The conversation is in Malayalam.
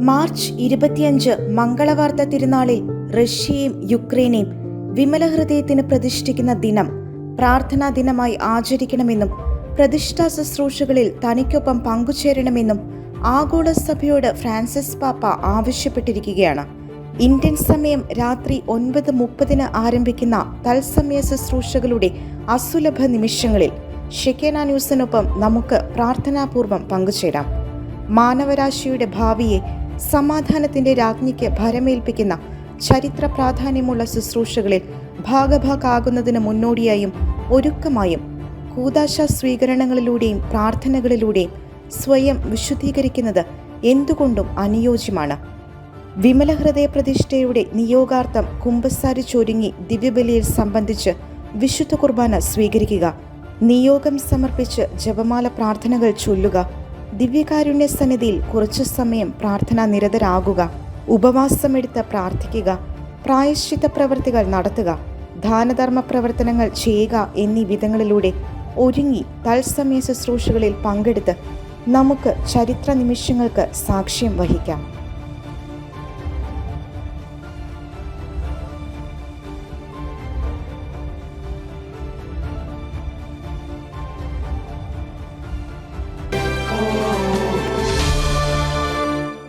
മാർച്ച് ഇരുപത്തിയഞ്ച് മംഗളവാർത്ത തിരുനാളിൽ റഷ്യയും യുക്രൈനെയും വിമല ഹൃദയത്തിന് പ്രതിഷ്ഠിക്കുന്ന ദിനം പ്രാർത്ഥനാ ദിനമായി ആചരിക്കണമെന്നും പ്രതിഷ്ഠാ ശുശ്രൂഷകളിൽ തനിക്കൊപ്പം പങ്കുചേരണമെന്നും ആഗോള സഭയോട് ഫ്രാൻസിസ് പാപ്പ ആവശ്യപ്പെട്ടിരിക്കുകയാണ്. ഇന്ത്യൻ സമയം രാത്രി ഒൻപത് മുപ്പതിന് ആരംഭിക്കുന്ന തത്സമയ ശുശ്രൂഷകളുടെ അസുലഭ നിമിഷങ്ങളിൽ ഷെക്കേന ന്യൂസിനൊപ്പം നമുക്ക് പ്രാർത്ഥനാപൂർവം പങ്കുചേരാം. മാനവരാശിയുടെ ഭാവിയെ സമാധാനത്തിന്റെ രാജ്ഞിക്ക് ഭരമേൽപ്പിക്കുന്ന ചരിത്ര പ്രാധാന്യമുള്ള ശുശ്രൂഷകളിൽ ഭാഗഭാക്കാകുന്നതിന് മുന്നോടിയായും ഒരുക്കമായും കൂതാശ സ്വീകരണങ്ങളിലൂടെയും പ്രാർത്ഥനകളിലൂടെയും സ്വയം വിശുദ്ധീകരിക്കുന്നത് എന്തുകൊണ്ടും അനുയോജ്യമാണ്. വിമല ഹൃദയ പ്രതിഷ്ഠയുടെ നിയോഗാർത്ഥം കുമ്പസാരി ചൊരുങ്ങി ദിവ്യബലിയിൽ സംബന്ധിച്ച് വിശുദ്ധ കുർബാന സ്വീകരിക്കുക നിയോഗം സമർപ്പിച്ച് ജപമാല പ്രാർത്ഥനകൾ ചൊല്ലുക ദിവ്യകാരുണ്യ സന്നിധിയിൽ കുറച്ചു സമയം പ്രാർത്ഥന നിരതരാകുക ഉപവാസമെടുത്ത് പ്രാർത്ഥിക്കുക പ്രായശ്ചിത്ത പ്രവൃത്തികൾ നടത്തുക ദാനധർമ്മ പ്രവർത്തനങ്ങൾ ചെയ്യുക എന്നീ വിധങ്ങളിലൂടെ ഒരുങ്ങി തത്സമയ ശുശ്രൂഷകളിൽ പങ്കെടുത്ത് നമുക്ക് ചരിത്ര നിമിഷങ്ങൾക്ക് സാക്ഷ്യം വഹിക്കാം.